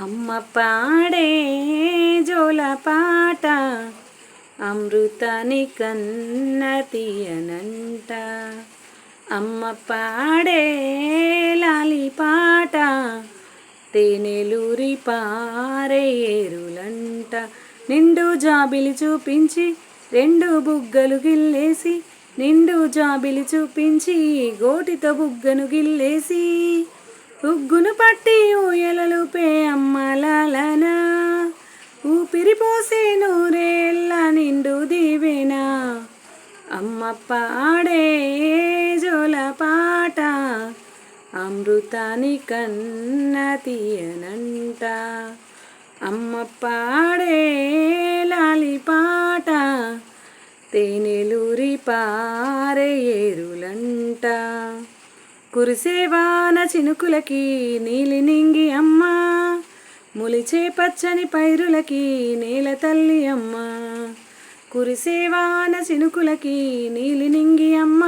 అమ్మ పాడే జోల పాట అమృతాని కన్నతీయనంట అమ్మ పాడే లాలి పాట తేనెలూరి పారే ఏరులంట. నిండు జాబిలి చూపించి రెండు బుగ్గలు గిల్లేసి నిండు జాబిలి చూపించి గోటితో బుగ్గను గిల్లేసి. ఉగ్గును పట్టి ఊయల చూసే నూరేళ్ళ నిండు దీవెనా. అమ్మ పాడే జోల పాట అమృతాని కన్న తీయనంట. అమ్మ పాడే లాలి పాట తేనెలూరి పారే ఏరులంట. కురిసేవాన చినుకులకి నీలి నింగి అమ్మా ములిచే పచ్చని పైరులకి నేల తల్లి అమ్మ. కురిసేవాన చినుకులకి నీలి నింగి అమ్మ.